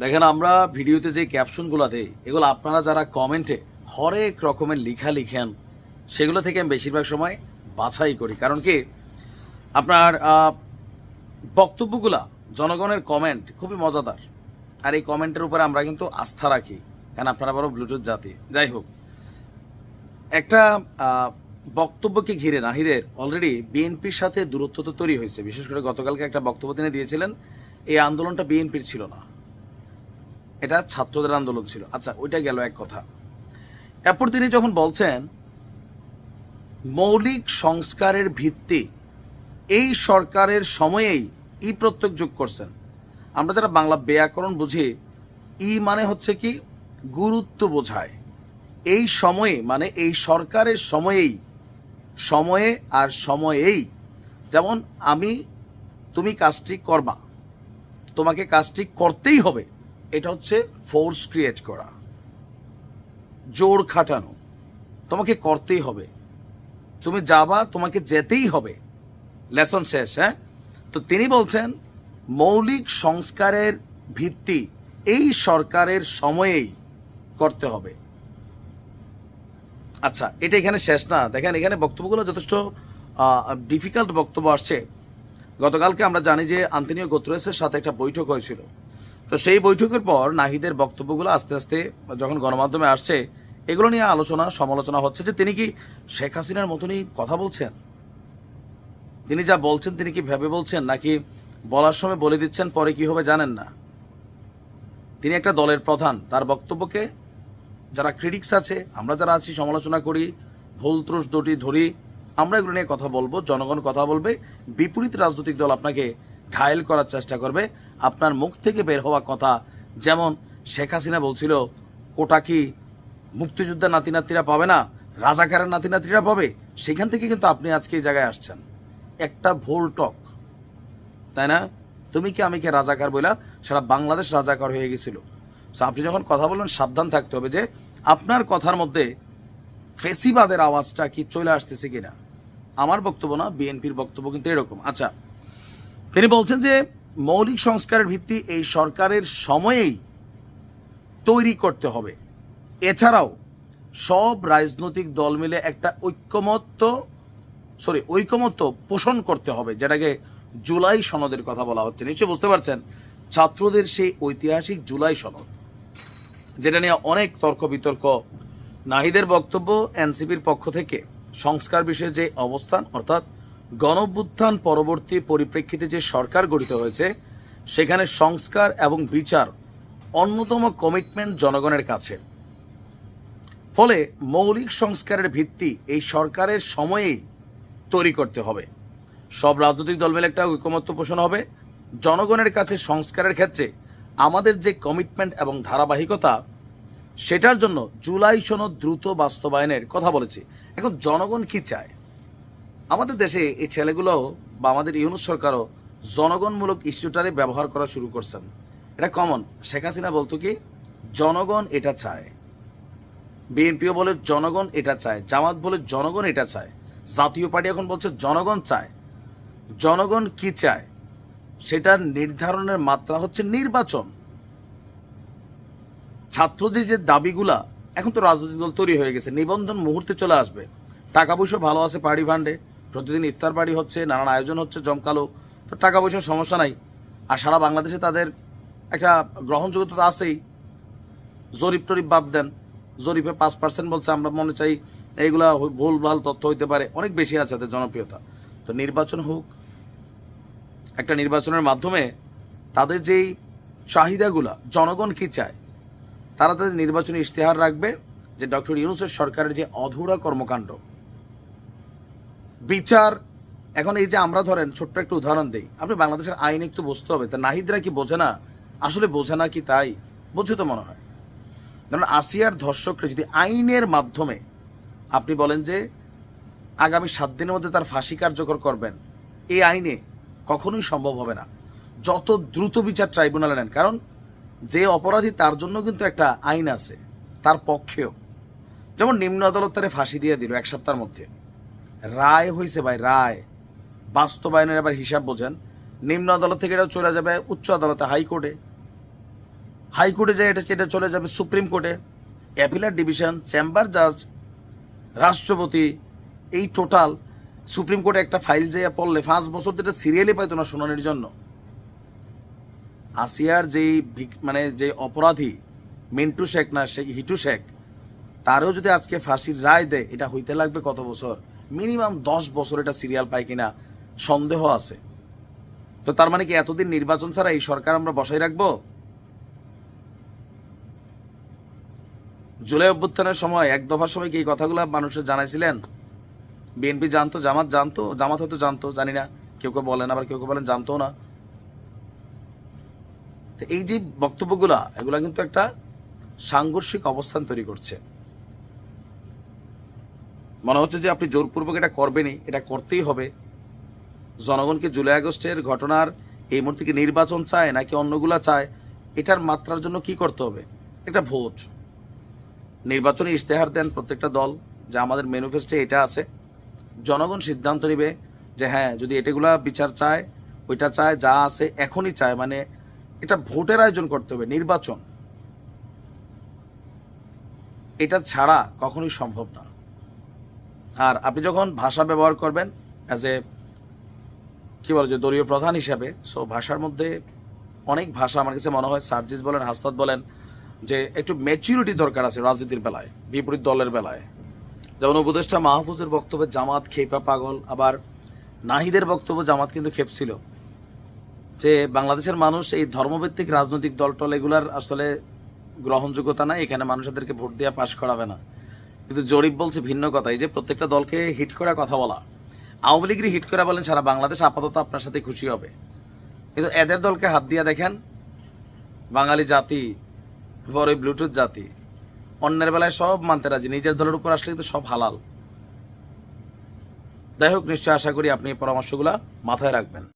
দেখেন, আমরা ভিডিওতে যে ক্যাপশনগুলো দেই এগুলো আপনারা যারা কমেন্টে হরেক রকমের লেখা লিখেন, সেগুলো থেকে আমি বেশিরভাগ সময় বাছাই করি। কারণ কি? আপনার বক্তব্যগুলা, জনগণের কমেন্ট খুবই মজাদার। আর এই কমেন্টের উপরে আমরা কিন্তু আস্থা রাখি, কারণ আপনারা বড় ব্লুটুথ জাতি। যাই হোক, একটা বক্তব্যকে ঘিরে নাহিদের অলরেডি বিএনপির সাথে দূরত্ব তো তৈরি হয়েছে। বিশেষ করে গতকালকে একটা বক্তব্য তিনি দিয়েছিলেন, এই আন্দোলনটা বিএনপির ছিল না। এটা ছাত্রদের আন্দোলন ছিল। আচ্ছা ওইটা গেল এক কথা। এরপর তিনি যখন বলছেন, মৌলিক সংস্কারের ভিত্তি, এই সরকারের সময়েই ই প্রত্যেক যোগ করছেন। আমরা যারা বাংলা ব্যাকরণ বুঝি, ই মানে হচ্ছে কি গুরুত্ব বোঝায়। এই সময়ে মানে এই সরকারের সময়েই, সময়ে আর সময়েই, যেমন আমি, তুমি কাজটি করবা, তোমাকে কাজটি করতেই হবে। এটা হচ্ছে ফোর্স ক্রিয়েট করা। জোর খাটানো। তোমাকে করতেই হবে। তুমি যাবা, তোমাকে যেতেই হবে। লেসন শেষ হ্যাঁ? তো তিনি বলছেন, মৌলিক সংস্কারের ভিত্তি এই সরকারের সময়েই করতে হবে। আচ্ছা এটা এখানে শেষ না। দেখেন, এখানে বক্তব্যগুলো যথেষ্ট ডিফিকাল্ট বক্তব্য আসছে। গতকালকে আমরা জানি যে আন্তনিও গোত্রেসের সাথে একটা বৈঠক হয়েছিল। তো সেই বৈঠকের পর নাহিদের বক্তব্যগুলো আস্তে আস্তে যখন গণমাধ্যমে আসছে, এগুলো নিয়ে আলোচনা, সমালোচনা হচ্ছে যে তিনি কি শেখ হাসিনার মতনই কথা বলছেন? তিনি যা বলছেন তিনি কি ভেবে বলছেন, নাকি বলার সময় বলে দিচ্ছেন, পরে কি হবে জানেন না। তিনি একটা দলের প্রধান, তার বক্তব্যকে যারা ক্রিটিক্স আছে, আমরা যারা আছি, সমালোচনা করি, ভুল ত্রুষ দুটি ধরি, আমরা এগুলো নিয়ে কথা বলব, জনগণ কথা বলবে, বিপরীত রাজনৈতিক দল আপনাকে ঘায়েল করার চেষ্টা করবে। আপনার মুখ থেকে বের হওয়া কথা, যেমন শেখ হাসিনা বলছিল, কোটা কি মুক্তিযোদ্ধার নাতি নাতিরা পাবে না? রাজাকারের নাতি নাতিরা পাবে? সেখান থেকে কিন্তু আপনি আজকে এই জায়গায় আসছেন। একটা ভুল টক। তাই না? তুমি কি আমি কে রাজাকার বইলা? সারা বাংলাদেশ রাজাকার হয়ে গেছিল। So, আপনি যখন কথা বলবেন, সাবধান থাকতে হবে যে, আপনার কথার মধ্যে ফেসিবাদের আওয়াজটা কি চলে আসতেছে কিনা? আমার বক্তব্য না, বিএনপির বক্তব্য কিন্তু এরকম। আচ্ছা তিনি বলছেন যে মৌলিক সংস্কারের ভিত্তি এই সরকারের সময়েই তৈরি করতে হবে। এছাড়াও সব রাজনৈতিক দল মিলে একটা ঐক্যমত্য, সরি ঐকমত্য পোষণ করতে হবে, যেটাকে জুলাই সনদের কথা বলা হচ্ছে। নিশ্চয়ই বুঝতে পারছেন, ছাত্রদের সেই ঐতিহাসিক জুলাই সনদ, যেটা নিয়ে অনেক তর্ক বিতর্ক নাহিদের বক্তব্য এনসিপির পক্ষ থেকে, সংস্কার বিষয়ে যে অবস্থান, অর্থাৎ গণভ্যুত্থান পরবর্তী পরিপ্রেক্ষিতে যে সরকার গঠিত হয়েছে, সেখানে সংস্কার এবং বিচার অন্যতম কমিটমেন্ট জনগণের কাছে। ফলে মৌলিক সংস্কারের ভিত্তি এই সরকারের সময়েই তৈরি করতে হবে। সব রাজনৈতিক দল মিলে একটা ঐকমত্য পোষণ হবে। জনগণের কাছে সংস্কারের ক্ষেত্রে আমাদের যে কমিটমেন্ট এবং ধারাবাহিকতা, সেটার জন্য জুলাই সনদ দ্রুত বাস্তবায়নের কথা বলেছি। এখন জনগণ কি চায়? আমাদের দেশে এই ছেলেগুলোও বা আমাদের ইউনুস সরকারও জনগণমূলক ইস্যুটারে ব্যবহার করা শুরু করছেন। এটা কমন শেখ হাসিনা বলতো কি, জনগণ এটা চায়। বিএনপিও বলে জনগণ এটা চায়। জামাত বলে জনগণ এটা চায়। জাতীয় পার্টি এখন বলছে জনগণ চায়। জনগণ কি চায়? সেটার নির্ধারণের মাত্রা হচ্ছে নির্বাচন। ছাত্রদের যে দাবিগুলা, এখন তো রাজনৈতিক দল তৈরি হয়ে গেছে। নিবন্ধন মুহূর্তে চলে আসবে। টাকা পয়সা ভালো আছে পার্টি ফান্ডে প্রতিদিন ইফতার পার্টি হচ্ছে, নানান আয়োজন হচ্ছে, জমকালো। তো টাকা পয়সার সমস্যা নাই। আর সারা বাংলাদেশে তাদের একটা গ্রহণযোগ্যতা আছেই। জরিপ টরিপ বাদ দেন। জরিপে পাঁচ পার্সেন্ট বলছে, আমরা মনে চাই এইগুলা হ- ভুলভাল তথ্য হইতে পারে। অনেক বেশি আছে তাদের জনপ্রিয়তা। তো নির্বাচন হোক, একটা নির্বাচনের মাধ্যমে তাদের যেই চাহিদাগুলা, জনগণ কি চায়, তারা তাদের নির্বাচনী ইশতেহার রাখবে যে ডক্টর ইউনুসের সরকারের যে অধুরা কর্মকাণ্ড বিচার, এখন এই যে আমরা ধরেন, ছোট্ট একটা উদাহরণ দিই। আপনি বাংলাদেশের আইন একটু বুঝতে হবে, তা নাহিদরা কি বোঝে না? আসলে বোঝে না কি তাই? বোঝে তো মনে হয়। কারণ আসিয়ার ধর্ষকরা যদি আইনের মাধ্যমে, আপনি বলেন যে, আগামী সাত দিনের মধ্যে তার ফাঁসি কার্যকর করবেন, এই আইনে কখনোই সম্ভব হবে না। যত দ্রুত বিচার ট্রাইব্যুনালে নেন, কারণ যে অপরাধী তার জন্য কিন্তু একটা আইন আছে, তার পক্ষেও। যেমন নিম্ন আদালত তারে ফাঁসি দিয়ে দিল এক সপ্তাহের মধ্যে। রায় হয়েছে ভাই, রায়। বাস্তবায়নের এবার হিসাব বোঝেন। নিম্ন আদালত থেকে এটাও চলে যাবে, উচ্চ আদালতে, হাইকোর্টে। হাইকোর্টে যায় এটা সেটা চলে যাবে সুপ্রিম কোর্টে। অ্যাপিলার ডিভিশন, চেম্বার জাজ, রাষ্ট্রপতি, এই টোটাল সুপ্রিম কোর্টে একটা ফাইল যে পড়লে পাঁচ বছর ধরে সিরিয়ালই পাইতো না শুনানির জন্য। আসিয়ার যেই মানে যে অপরাধী, মিন্টু শেখ না শেখ হিটু শেখ, তারও যদি আজকে ফাঁসির রায় দেয়, এটা হইতে লাগবে কত বছর? মিনিমাম দশ বছর এটা সিরিয়াল পায় কিনা সন্দেহ আছে। তো তার মানে কি এতদিন নির্বাচন ছাড়া এই সরকার আমরা বসাই রাখব? জুলাই অভ্যুত্থানের সময় এক দফার সময় কি এই কথাগুলো মানুষের জানাইছিলেন? বিএনপি জানতো, জামাত জানতো, জামাত হয়তো জানতো, জানি না। কেউ কেউ বলেন, আবার কেউ কেউ বলেন জানতো না। তো এই যে বক্তব্যগুলা, এগুলা কিন্তু একটা সাংঘর্ষিক অবস্থান তৈরি করছে। মনে হচ্ছে যে আপনি জোরপূর্বক এটা করবেনই, এটা করতেই হবে। জনগণকে জুলাই আগস্টের ঘটনার এই মুহূর্তে কি নির্বাচন চায় নাকি অন্যগুলা চায়, এটার মাত্রার জন্য কি করতে হবে? এটা ভোট। নির্বাচনী ইশতেহার দেন প্রত্যেকটা দল যে আমাদের ম্যানিফেস্টে এটা আছে। জনগণ সিদ্ধান্ত নেবে যে হ্যাঁ যদি এটাগুলা বিচার চায়, ওইটা চায়, যা আছে এখনই চায়। মানে এটা ভোটের আয়োজন করতে হবে, নির্বাচন। এটা ছাড়া কখনোই সম্ভব না। আর আপনি যখন ভাষা ব্যবহার করবেন অ্যাজ এ কি বলে, যে দলীয় প্রধান হিসাবে সো ভাষার মধ্যে অনেক ভাষা আমার কাছে মনে হয়, সার্জিস বলেন, হাস্তাদ বলেন, যে একটু ম্যাচিউরিটি দরকার আছে রাজনীতির বেলায়, বিপরীত দলের বেলায়। যেমন উপদেষ্টা মাহফুজের বক্তব্যে জামাত খেপা পাগল, আবার নাহিদের বক্তব্য জামাত কিন্তু খেপছিল যে বাংলাদেশের মানুষ এই ধর্মভিত্তিক রাজনৈতিক দলটল এগুলার আসলে গ্রহণযোগ্যতা নাই, এখানে মানুষদেরকে ভোট দিয়ে পাশ করাবে না। কিন্তু জরিপ বলছে ভিন্ন কথা এই যে প্রত্যেকটা দলকে হিট করা কথা বলা। আওয়ামী লীগের হিট করা বলেন সারা বাংলাদেশ, আপাতত আপনার সাথে খুশি হবে। কিন্তু এদের দলকে হাত দিয়ে দেখেন, বাঙালি জাতি বড় ব্লুটুথ জাতি, অন্যের বেলায় সব মানতে রাজি, নিজের দলের উপর আসলে কিন্তু সব হালাল। যাই হোক, নিশ্চয় আশা করি আপনি এই পরামর্শগুলা মাথায় রাখবেন।